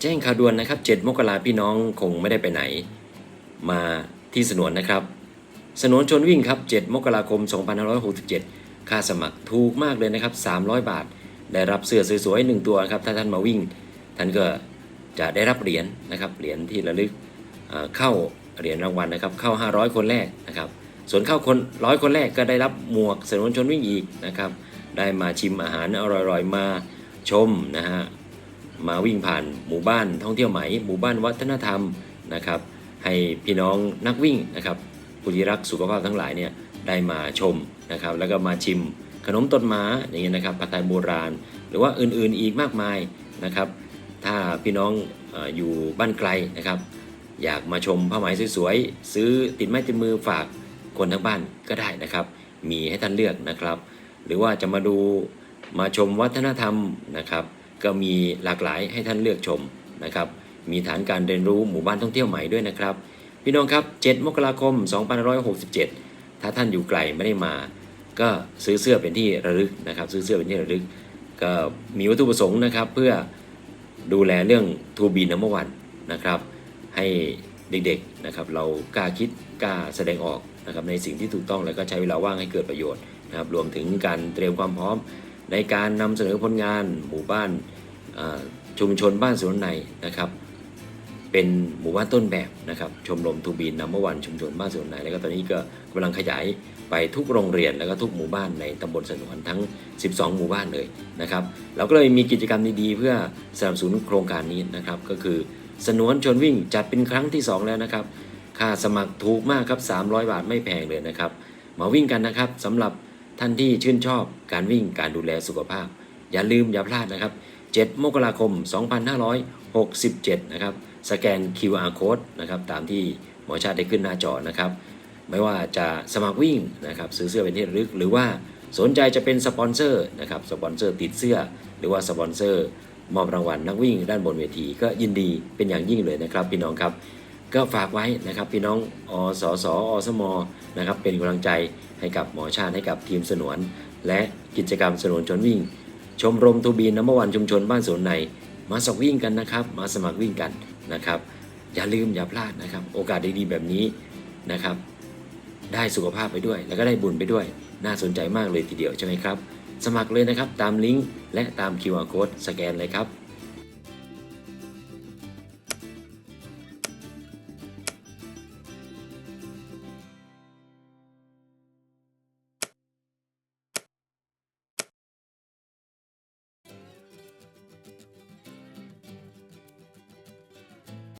แจ้งข่าวด่วนนะครับ 7 มกราพี่น้องคงไม่ได้ไปไหน มาที่สนวนนะครับ สนวนชนวิ่งครับ 7 มกราคม 2567 ค่าสมัครถูกมากเลยนะครับ 300 บาท ได้รับเสื้อสวยๆหนึ่งตัวนะครับ ถ้าท่านมาวิ่ง ท่านก็จะได้รับเหรียญนะครับ เหรียญที่ระลึกเอ่อเข้าเหรียญรางวัลนะครับ เข้า 500 คนแรกนะครับ ส่วนเข้าคนร้อยคนแรกก็ได้รับหมวกสนวนชนวิ่งอีกนะครับ ได้มาชิมอาหารอร่อยๆ มาชมนะฮะ มาวิ่งผ่านหมู่บ้านท่องเที่ยวไหมหมู่บ้านวัฒนธรรมนะครับ ให้พี่น้องนักวิ่งนะครับผู้ที่รักสุขภาพทั้งหลายเนี่ยได้มาชมนะครับ แล้วก็มาชิมขนมต้นม้าอย่างเงี้ยนะครับผัดไทยโบราณ หรือว่าอื่นๆอีกมากมายนะครับ ถ้าพี่น้องออยู่บ้านไกลนะครับ อยากมาชมผ้าไหมสวยๆซื้อติดไม้ติดมือฝากคนทั้งบ้านก็ได้นะครับ มีให้ท่านเลือกนะครับ หรือว่าจะมาดูมาชมวัฒนธรรมนะครับ ก็มีหลากหลายให้ท่านเลือกชมนะครับ มีฐานการเรียนรู้หมู่บ้านท่องเที่ยวใหม่ด้วยนะครับ พี่น้องครับ 7 มกราคม 2567 ถ้าท่านอยู่ไกลไม่ได้มา ก็ซื้อเสื้อเป็นที่ระลึกนะครับ ซื้อเสื้อเป็นที่ระลึก ก็มีวัตถุประสงค์นะครับ เพื่อดูแลเรื่องทูบีนัมเบอร์วันนะครับ ให้เด็กๆนะครับ เรากล้าคิดกล้าแสดงออกนะครับในสิ่งที่ถูกต้องแล้วก็ใช้เวลาว่างให้เกิดประโยชน์นะครับ รวมถึงการเตรียมความพร้อม ในการนำเสนอผลงานหมู่บ้านชุมชนบ้านสวนในนะครับ เป็นหมู่บ้านต้นแบบนะครับ ชมรมทูบีนนัมเบอร์วันชุมชนบ้านสวนใน แล้วก็ตอนนี้ก็กำลังขยายไปทุกโรงเรียนแล้วก็ทุกหมู่บ้านในตำบลสนวนทั้ง 12 หมู่บ้านเลยนะครับเราก็เลยมีกิจกรรมดีๆเพื่อสนับสนุนโครงการนี้นะครับ ก็คือสนวนชวนวิ่งจัดเป็นครั้งที่ 2 แล้วนะครับ ค่าสมัครถูกมากครับ 300 บาทไม่แพงเลยนะครับ มาวิ่งกันนะครับสำหรับ ท่านที่ชื่นชอบการวิ่งการดูแลสุขภาพ อย่าลืมอย่าพลาดนะครับ 7 มกราคม 2567 นะครับ สแกน QR code นะครับ ตามที่หมอชาติได้ขึ้นหน้าจอนะครับ ไม่ว่าจะสมัครวิ่งนะครับ ซื้อเสื้อเป็นที่ระลึก หรือว่าสนใจจะเป็นสปอนเซอร์นะครับ สปอนเซอร์ติดเสื้อ หรือว่าสปอนเซอร์มอบรางวัลนักวิ่งด้านบนเวที ก็ยินดีเป็นอย่างยิ่งเลยนะครับ พี่น้องครับ ก็ฝากไว้นะครับพี่น้องอสสอสมนะครับเป็นกำลังใจให้กับหมอชาติให้กับทีมสนวน และกิจกรรมสนวนชนวิ่ง ชมรมทูบีนน้ำวันชุมชนบ้านสวนในมาสมัครวิ่งกันนะครับ มาสมัครวิ่งกันนะครับ อย่าลืมอย่าพลาดนะครับ โอกาสดีๆแบบนี้นะครับ ได้สุขภาพไปด้วย แล้วก็ได้บุญไปด้วย น่าสนใจมากเลยทีเดียวใช่ไหมครับ สมัครเลยนะครับตามลิงก์และตาม QR code สแกนเลยครับ